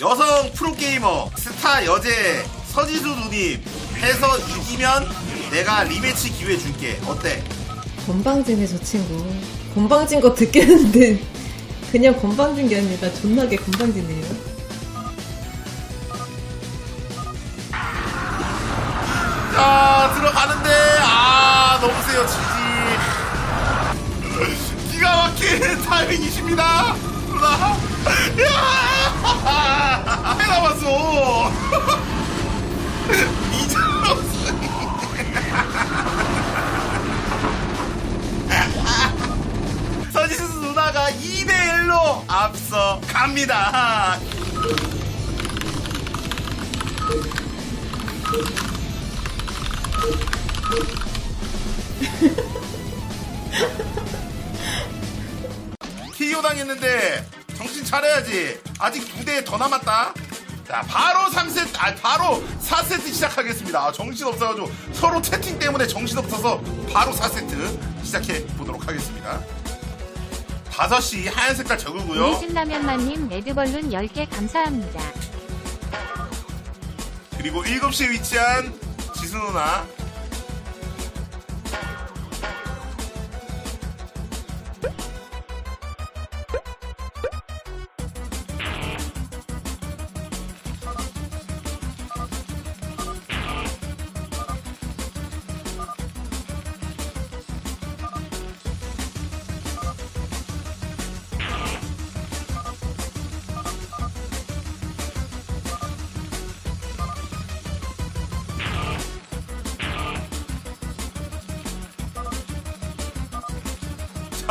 여성 프로게이머 스타 여제 서지수 누님. 해서 이기면 내가 리매치 기회 줄게. 어때? 건방지네 저 친구. 건방진 거 듣겠는데. 그냥 건방진 게 아니라 존나게 건방지네요. 자 들어가는데. 아 너무 세요 지지. 기가 막힌 타이밍이십니다. 누나 야 해 남았어? 이제 서지수 누나가 2대 1로 앞서 갑니다. TO 당했는데 정신 차려야지. 아직 두 대 더 남았다. 자, 바로 3세트, 아, 바로 4세트 시작하겠습니다. 아, 정신 없어가지고 서로 채팅 때문에 정신 없어서 바로 4세트 시작해 보도록 하겠습니다. 5시 하얀 색깔 적으고요. 우리 신라면마님 레드벌룬 10개 감사합니다. 그리고 7시에 위치한 지수 누나.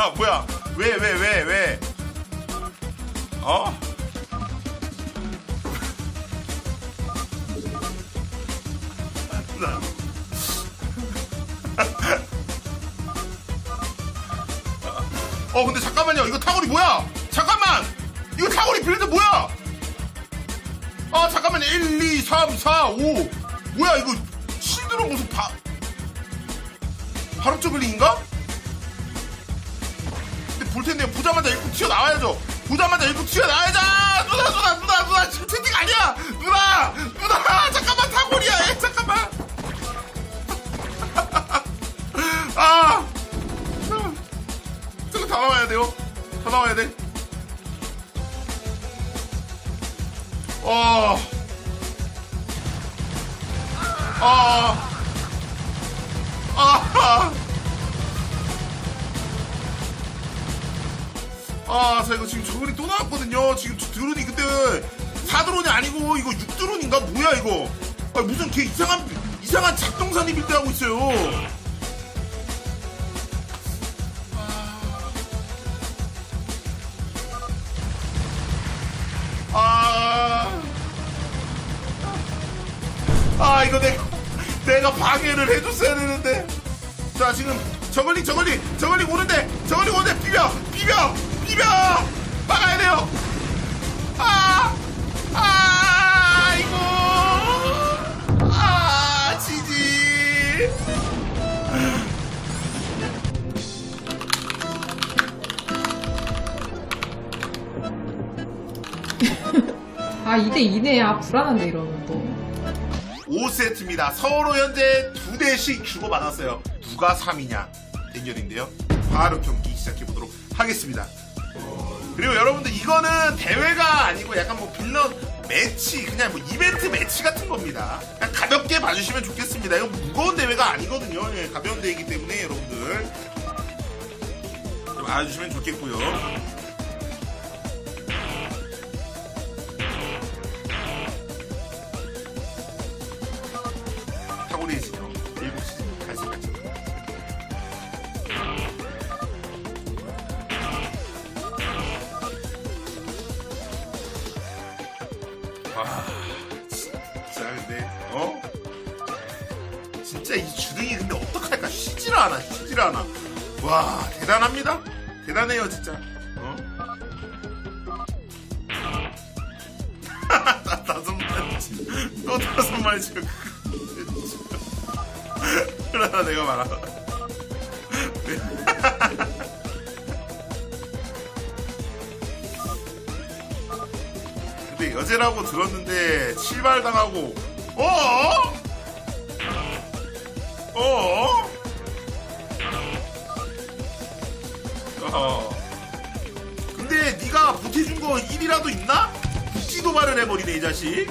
자, 뭐야? 왜, 왜, 왜, 왜? 어? 나- 어, 근데 잠깐만요. 이거 타고리 뭐야? 잠깐만! 이거 타고리 빌드 뭐야? 아, 잠깐만요. 1, 2, 3, 4, 5. 뭐야, 이거 실드로 무슨 바, 바로 저글링인가? 볼 텐데 보자마자 읽고 튀어나와야죠. 보자마자 읽고 튀어나와야죠. 누나, 누나, 누나, 누나. 지금 채팅 아니야. 누나, 누나. 잠깐만 타고리야. 에, 잠깐만. 아. 저거 다 나와야 돼요. 다 나와야 돼. 어. 아. 아. 아, 자, 이거 지금 저글이 또 나왔거든요. 지금 드론이 근데 4드론이 아니고 이거 6드론인가? 뭐야, 이거? 아, 무슨 걔 이상한, 이상한 작동산이 빌드 하고 있어요. 아. 아, 이거 내가, 내가 방해를 해줬어야 되는데. 자, 지금 저글링, 저글링, 저글링 오는데, 저글링 오는데, 비벼, 비벼, 비벼! 막아야 돼요! 아! 아! 이고 아! 지지! 아 2대2네 아 불안한데 이러면 또 5세트입니다. 서로 현재 두 대씩 주고받았어요. 누가 3위냐? 대결인데요. 바로 경기 시작해보도록 하겠습니다. 그리고 여러분들 이거는 대회가 아니고 약간 뭐 빌런 매치 그냥 뭐 이벤트 매치 같은 겁니다. 그냥 가볍게 봐주시면 좋겠습니다. 이거 무거운 대회가 아니거든요. 예, 가벼운 대회이기 때문에 여러분들 좀 알아주시면 좋겠고요. 않아, 쉬질 않아. 와, 대단합니다. 대단해요, 진짜. 어? 다섯 마리, 또 다섯 마리 지금. 그러다 내가 말아. 근데 여제라고 들었는데 칠발당하고 어? 어? 어. 근데 네가 보태준 거 1이라도 있나? 국지 도발을 해버리네 이 자식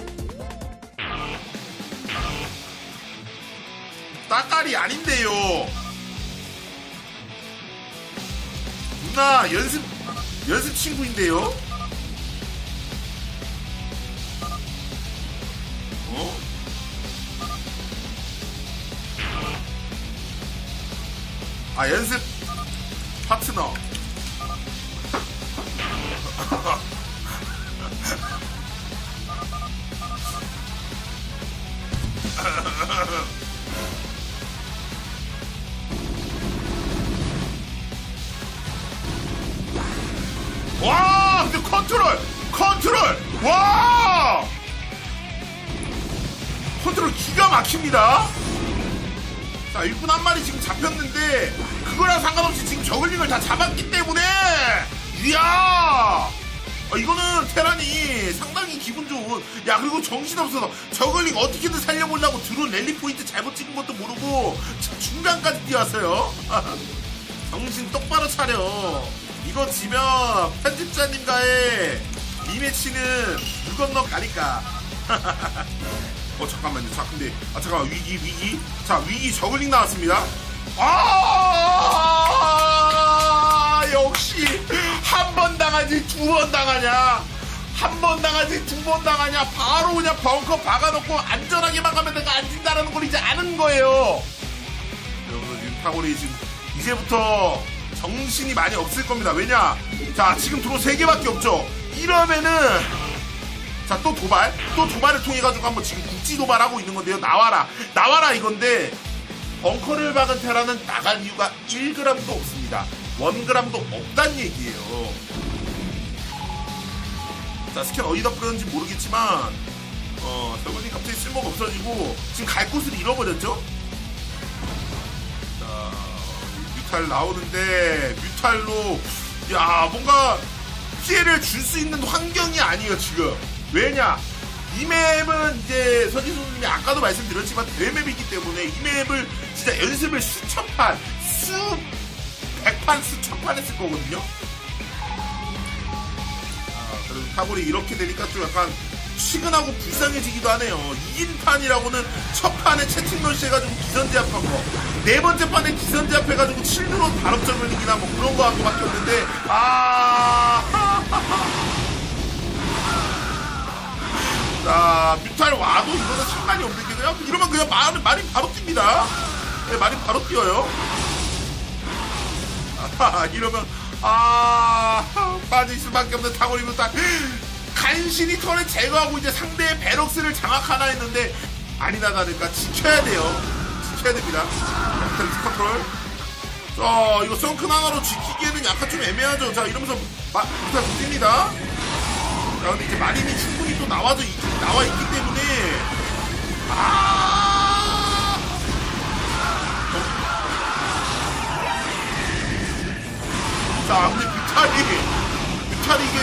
따까리 아닌데요 누나 연습 연습 친구인데요 어? 아 연습 와! 컨트롤 기가 막힙니다. 자 일꾼 한 마리 지금 잡혔는데 그거랑 상관없이 지금 저글링을 다 잡았기 때문에 이야! 어, 이거는 테란이 상당히 기분 좋은 야 그리고 정신없어서 저글링 어떻게든 살려보려고 드론 랠리 포인트 잘못 찍은 것도 모르고 자, 중간까지 뛰었어요. 정신 똑바로 차려. 이거 지면 편집자님과의 리매치는 물 건너 가니까. 어 잠깐만요. 자 근데 아 잠깐만. 위기 위기. 자 위기 저글링 나왔습니다. 아 역시 한 번 당하지 두 번 당하냐? 한 번 당하지 두 번 당하냐? 바로 그냥 벙커 박아놓고 안전하게만 가면 내가 안 진다라는 걸 이제 아는 거예요. 여러분 윤타고리 지금 이제부터 정신이 많이 없을 겁니다. 왜냐? 자 지금 드론 3개밖에 없죠 이러면은 자 또 도발? 또 도발을 통해 가지고 한번 지금 국지 도발하고 있는 건데요. 나와라. 나와라 이건데 벙커를 박은 테라는 나갈 이유가 1g도 없습니다. 1g도 없단 얘기예요. 자 스캔 어디다 뿌렸는지 모르겠지만 어 저분이 갑자기 쓸모가 없어지고 지금 갈 곳을 잃어버렸죠? 자 뮤탈 나오는데 뮤탈로 야 뭔가 피해를 줄 수 있는 환경이 아니에요 지금 왜냐 이 맵은 이제 서지 선수님이 아까도 말씀드렸지만 대맵이기 때문에 이 맵을 진짜 연습을 수천 판, 수 백판, 수천 판 했을 거거든요. 아, 그래도 타골이 이렇게 되니까 좀 약간 치근하고 불쌍해지기도 하네요. 이긴 판이라고는 첫 판에 채팅런시 해가지고 기선제압한 거. 네 번째 판에 기선제압해가지고 7드론 발업점을 이기나 뭐 그런 거한 거밖에 없는데, 아, 자, 뮤탈 와도 이거는 상관이 없는 게 그냥, 이러면 그냥 말이, 말이 바로 뜁니다. 네, 말이 바로 뛰어요. 아, 이러면, 아, 빠질 수밖에 없는 타고리 뮤탈. 간신히 턴을 제거하고 이제 상대의 베럭스를 장악하나 했는데, 아니나 다를까, 지켜야 돼요. 지켜야 됩니다. 뮤탈 컨트롤. 자, 이거 썬큰 하나로 지키기에는 약간 좀 애매하죠. 자, 이러면서, 마, 뮤탈 뜁니다. 자, 근데 이제 마린이 충분히 또 나와져 있, 나와 있기 때문에 아 어. 자, 근데 뮤탈이 뮤탈이 이게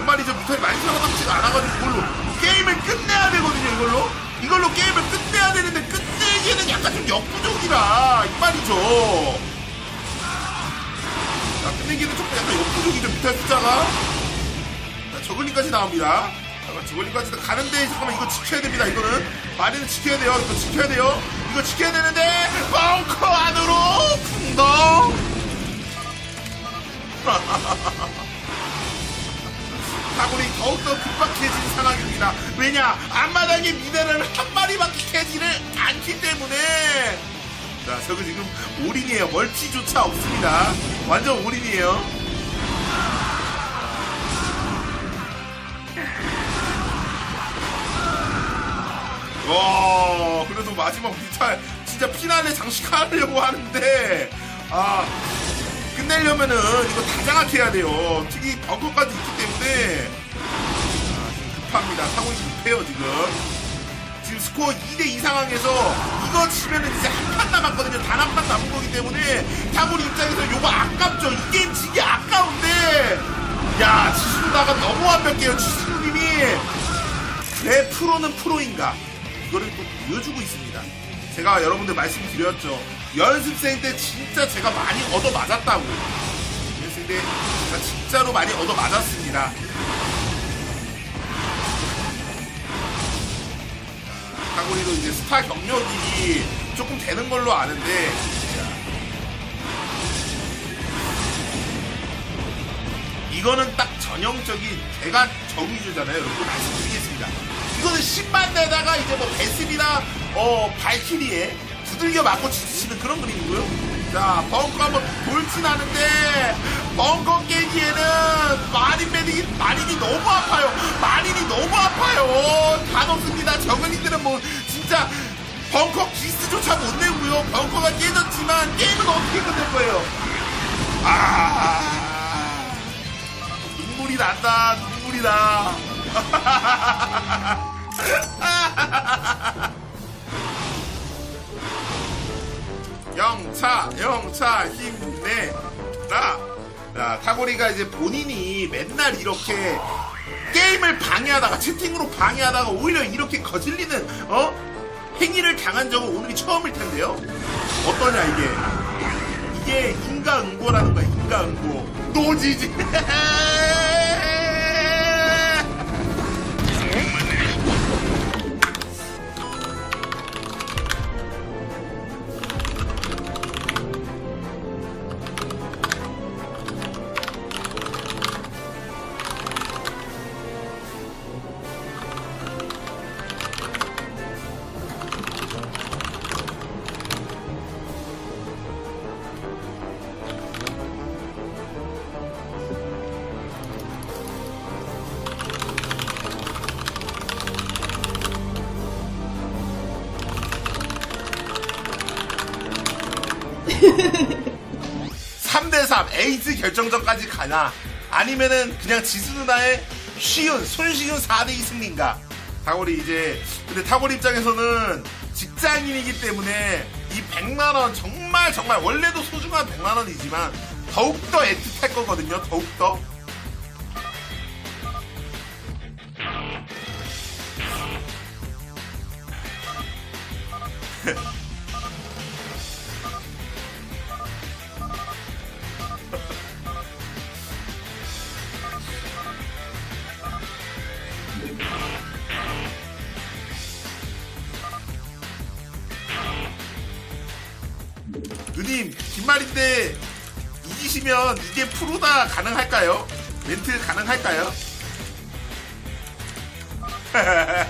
몇 마리죠? 뮤탈이 많이 살아남지가 않아가지고 이걸로 게임을 끝내야 되거든요. 이걸로 이걸로 게임을 끝내야 되는데 끝내기에는 약간 좀 역부족이라 이 말이죠. 자, 끝내기는 조금 약간 역부족이죠. 뮤탈 숫자가. 자, 저글링까지 나옵니다. 잠깐 저글링까지 가는데 잠깐만 이거 지켜야 됩니다. 이거는 마리는 지켜야 돼요. 이거 지켜야 돼요. 이거 지켜야 되는데 벙커 안으로 풍덩. 사골이 더욱더 급박해진 상황입니다. 왜냐 앞마당에 미네랄 한 마리밖에 캐지를 않기 때문에 자 저거 지금 올인이에요. 멀티조차 없습니다. 완전 올인이에요. 와 그래도 마지막 뮤탈 진짜 피날레 장식하려고 하는데 아 끝내려면은 이거 다 장악해야 돼요. 특히 벙커까지 있기 때문에. 아, 지금 급합니다. 상황이 급해요 지금. 지금 스코어 2대2 상황에서 이거 치면은 이제 한 판 남았거든요. 단 한 판 남은 거기 때문에. 타고리 입장에서 요거 아깝죠. 이 게임 지기 아까운데. 야 지수누나가 너무 완벽해요 지수누님이. 왜 프로는 프로인가? 이거를 또 보여주고 있습니다. 제가 여러분들 말씀드렸죠. 연습생 때 진짜 제가 많이 얻어 맞았다고. 연습생 때 제가 진짜로 많이 얻어 맞았습니다. 타고리도 이제 스타 경력이 조금 되는 걸로 아는데 이거는 딱 전형적인 제가 정의주잖아요. 여러분 말씀드리겠습니다. 이거는 10만 대다가 이제 뭐 베스비나 어 발키리에 두들겨 맞고 지치는 그런 그림이고요. 자 벙커 한번 돌진 하는데 벙커 깨기에는 마린 매딩이 마린이 너무 아파요. 마린이 너무 아파요. 다 넣습니다. 정은이들은 뭐 진짜 벙커 기스조차 못 내고요. 벙커가 깨졌지만 게임은 어떻게 끝낼 거예요? 아. 눈물이 난다 눈물이 나 영차 영차 힘내라. 자 타고리가 이제 본인이 맨날 이렇게 게임을 방해하다가 채팅으로 방해하다가 오히려 이렇게 거슬리는 어? 행위를 당한 적은 오늘이 처음일 텐데요. 어떠냐 이게? 이게 인과응보라는 거야 인과응보 노지지 삼대3 에이스 결정전까지 가나? 아니면은 그냥 지수 누나의 쉬운 손쉬운 4대2 승리인가? 타고리 이제 근데 타고리 입장에서는 직장인이기 때문에 이 100만원 정말 정말 원래도 소중한 100만원이지만 더욱더 애틋할 거거든요 더욱더 이게 프로다 가능할까요? 멘트 가능할까요?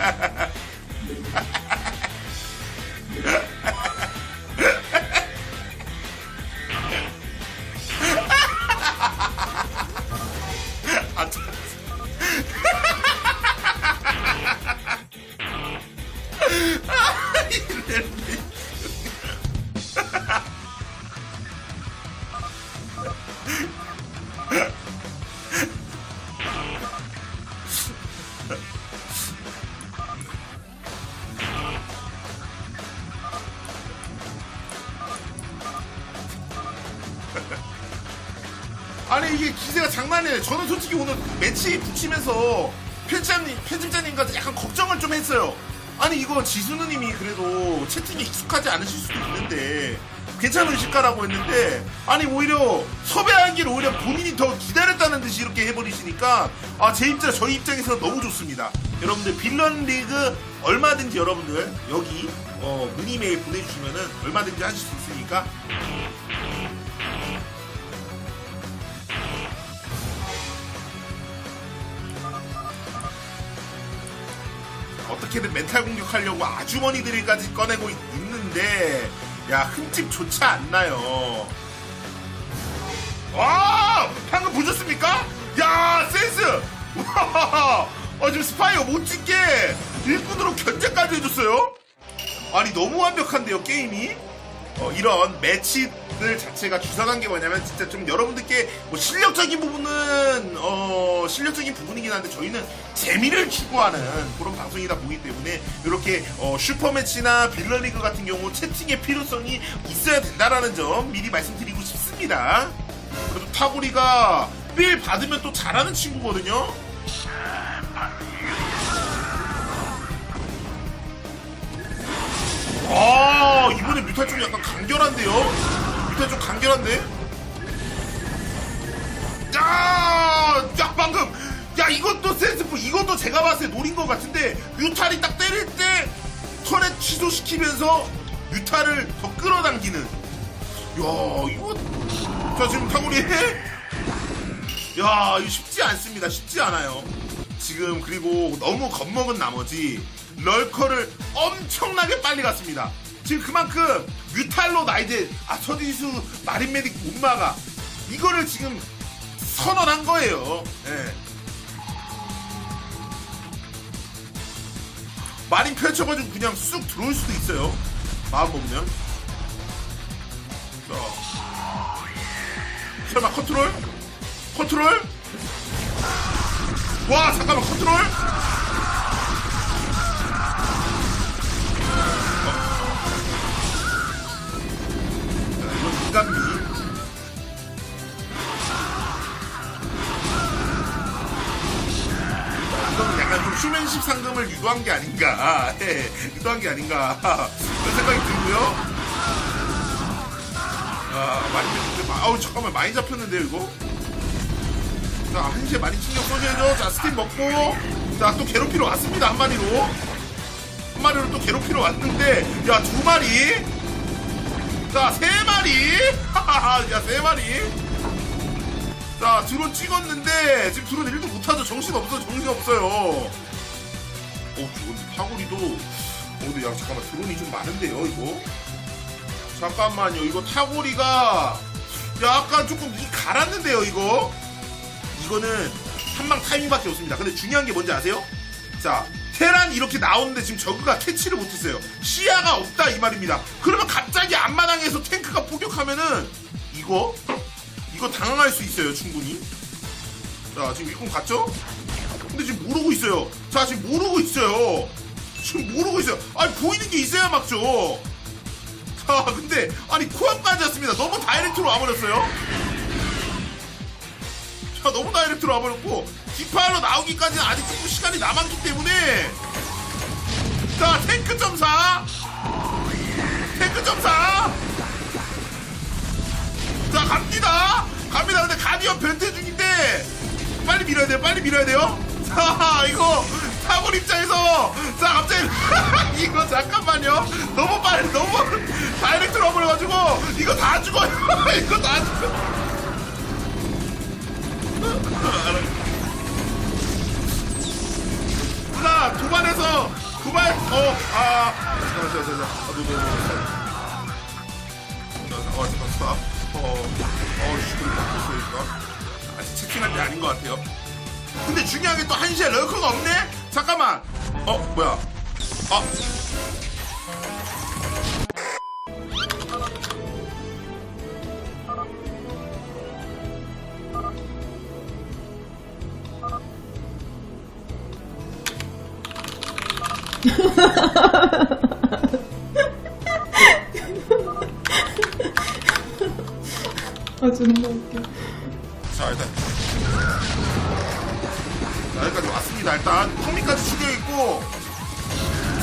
장난이에요. 저는 솔직히 오늘 매치 붙이면서 편집자님, 편집자님과 약간 걱정을 좀 했어요. 아니 이거 지수누님이 그래도 채팅에 익숙하지 않으실 수도 있는데 괜찮으실까라고 했는데 아니 오히려 섭외하기를 오히려 본인이 더 기다렸다는 듯이 이렇게 해버리시니까 아 제 입장 저희 입장에서 너무 좋습니다. 여러분들 빌런 리그 얼마든지 여러분들 여기 어, 문의 메일 보내주시면은 얼마든지 하실 수 있으니까 어떻게든 멘탈 공격하려고 아주머니들까지 꺼내고 있는데 야 흠집 조차 안 나요. 와 방금 보셨습니까? 야 센스! 와, 어, 지금 스파이어 못 찍게 일꾼으로 견제까지 해줬어요. 아니 너무 완벽한데요 게임이? 어, 이런 매치들 자체가 주사한 게 뭐냐면 진짜 좀 여러분들께 뭐 실력적인 부분은 어 실력적인 부분이긴 한데 저희는 재미를 추구하는 그런 방송이다 보기 때문에 이렇게 어, 슈퍼매치나 빌런리그 같은 경우 채팅의 필요성이 있어야 된다라는 점 미리 말씀드리고 싶습니다. 그래도 타고리가 빌 받으면 또 잘하는 친구거든요. 뮤탈 좀 약간 간결한데요? 뮤탈 좀 간결한데? 야, 야 방금! 야 이것도 센스풀 이것도 제가 봤을 때 노린 것 같은데 뮤탈이 딱 때릴 때 턴에 취소시키면서 뮤탈을 더 끌어당기는. 야 이거 자 지금 타구리 야 이거 쉽지 않습니다. 쉽지 않아요 지금 그리고 너무 겁먹은 나머지 럴커를 엄청나게 빨리 갔습니다 지금 그만큼 뮤탈로 나 이제 아 서디수 마린 메딕 못 막아 이거를 지금 선언한 거예요 예. 마린 펼쳐가지고 그냥 쑥 들어올 수도 있어요 마음 먹으면 자 설마 컨트롤? 컨트롤? 와 잠깐만 컨트롤? 이건 인간미 이건 약간 좀 휴맨십 상금을 유도한 게 아닌가. 예, 유도한 게 아닌가. 그런 생각이 들고요. 아, 많이 잡혔는데, 아우, 잠깐만, 많이 잡혔는데요, 이거? 자, 한시에 많이 신경 써줘야죠. 자, 스팀 먹고, 자, 또 괴롭히러 왔습니다, 한 마리로. 한 마리로 또 괴롭히러 왔는데, 야, 두 마리. 자, 세 마리. 야, 세 마리. 자, 드론 찍었는데, 지금 드론 1도 못하죠. 정신 없어요, 정신 없어요. 어, 저건 파고리도, 어, 근데 야, 잠깐만, 드론이 좀 많은데요, 이거? 잠깐만요. 이거 타고리가 약간 조금 이 갈았는데요, 이거. 이거는 한방 타이밍밖에 없습니다. 근데 중요한 게 뭔지 아세요? 자, 테란 이렇게 나오는데 지금 저그가 캐치를 못했어요. 시야가 없다 이 말입니다. 그러면 갑자기 앞마당에서 탱크가 포격하면은 이거 이거 당황할 수 있어요, 충분히. 자, 지금 일꾼 갔죠? 근데 지금 모르고 있어요. 자, 지금 모르고 있어요. 지금 모르고 있어요. 아니 보이는 게 있어야 막죠. 자, 근데 아니 코앞까지 왔습니다. 너무 다이렉트로 와버렸어요. 자, 너무 다이렉트로 와버렸고 디파일로 나오기까지는 아직 조금 시간이 남았기 때문에 자, 탱크 점사, 탱크 점사. 자, 갑니다. 갑니다. 근데 가디언 변태 중인데 빨리 밀어야 돼요. 빨리 밀어야 돼요. 자, 이거 사골 입장에서 자 갑자기 이거 잠깐만요. 너무 빨리 너무 다이렉트로 와버려가지고 이거 다 죽어요. 이거 다 죽어. 누나 도반에서 도반 어아 잠깐만 잠깐만 잠깐만 아, 노, 노, 노, 노. 어, 잠깐만. 어, 어, 시끄럽게 바뀌었으니까. 아직 채팅할 때 아닌 것 같아요. 근데 중요한 게 또 한시에 럴커가 없네? 잠깐만. 어, 뭐야. 아. 아 존나 웃겨. 자, 일단. 자, 여기까지 왔습니다. 일단, 턱밑까지 죽여있고.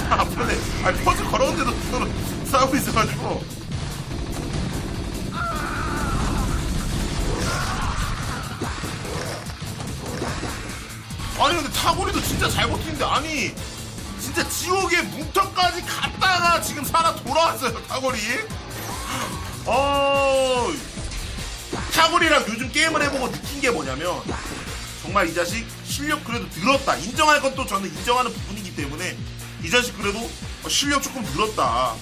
자, 앞으로네. 아니, 퍼즐 걸어온데도 서로 싸우고 있어가지고. 아니, 근데 타고리도 진짜 잘 버티는데, 아니. 진짜 지옥의 뭉터까지 갔다가 지금 살아 돌아왔어요, 타고리. 어, 타골이랑 요즘 게임을 해보고 느낀 게 뭐냐면 정말 이 자식 실력 그래도 늘었다. 인정할 건 또 저는 인정하는 부분이기 때문에 이 자식 그래도 어, 실력 조금 늘었다.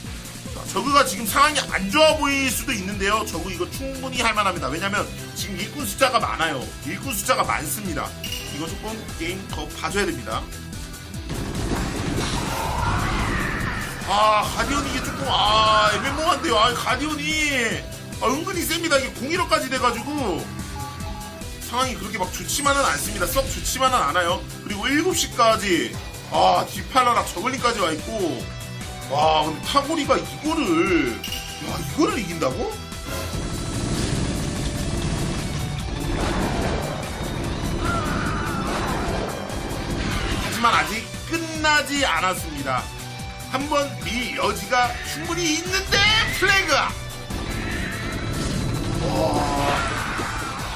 자, 저그가 지금 상황이 안 좋아 보일 수도 있는데요. 저그 이거 충분히 할 만합니다. 왜냐면 지금 일꾼 숫자가 많아요. 일꾼 숫자가 많습니다. 이거 조금 게임 더 봐줘야 됩니다 아 가디언이 이게 조금 아 애매모호한데요. 아 가디언이 아, 은근히 셉니다. 이게 01호까지 돼가지고. 상황이 그렇게 막 좋지만은 않습니다. 썩 좋지만은 않아요. 그리고 7시까지 아 디팔라랑 저글링까지 와있고. 와 근데 타고리가 이거를 야 이거를 이긴다고? 하지만 아직 끝나지 않았습니다 한번밀 여지가 충분히 있는데 플래그 와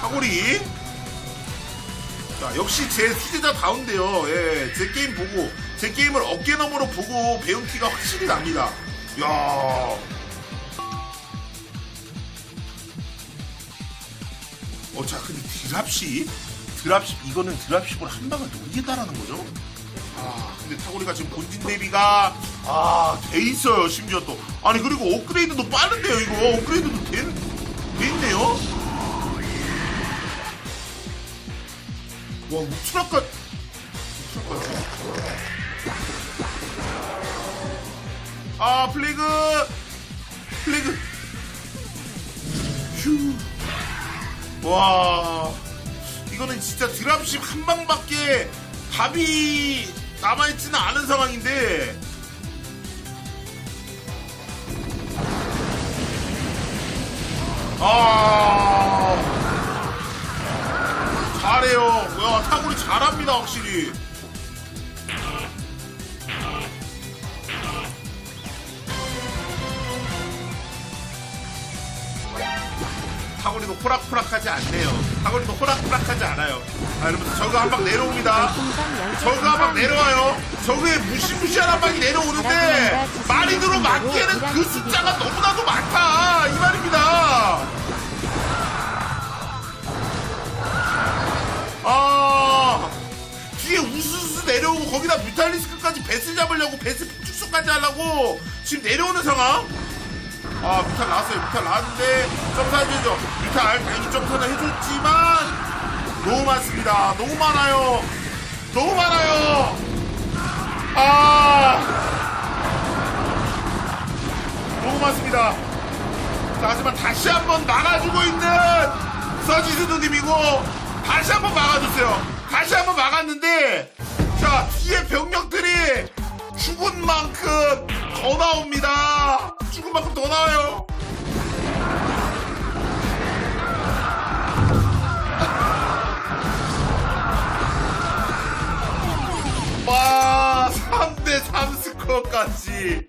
사거리 자 역시 제 수제자 다운데요 예, 제 게임 보고 제 게임을 어깨너머로 보고 배운 티가 확실히 납니다 야 어, 자, 근데 드랍십? 드랍십, 이거는 드랍십으로 한 방을 노리겠다라는 거죠? 아, 근데 타고리가 지금 본진 대비가, 아, 돼 있어요, 심지어 또. 아니, 그리고 업그레이드도 빠른데요, 이거. 업그레이드도 된, 돼 있네요? 와, 우트라까, 우트라까. 아, 플래그! 플래그! 휴. 와 이거는 진짜 드랍십 한 방밖에 답이 남아있지는 않은 상황인데. 아. 잘해요. 야 타구리 잘합니다 확실히 호락호락하지 않네요. 타구리도 호락호락하지 않아요. 아 여러분 저거 한방 내려옵니다. 별풍선 10개 저거 한 방. 내려와요. 저거에 무시무시한 한 방이 내려오는데 마린으로 맞기에는 그 숫자가 너무나도 많다. 이 말입니다. 아 뒤에 우스우스 내려오고 거기다 뮤탈리스크까지 배스 잡으려고 배스 축소까지 하려고 지금 내려오는 상황? 아 뮤탈 나왔어요. 뮤탈 나왔는데 점사 해줘야죠 뮤탈 당연히 점사는 해줬지만 너무 많습니다. 너무 많아요. 너무 많아요. 아! 너무 많습니다. 자, 하지만 다시 한번 막아주고 있는 서지수 누님이고 다시 한번 막아주세요. 다시 한번 막았는데 자 뒤에 병력들이 죽은 만큼 더 나옵니다. 죽은 만큼 더 나와요 와 3대3 스코어까지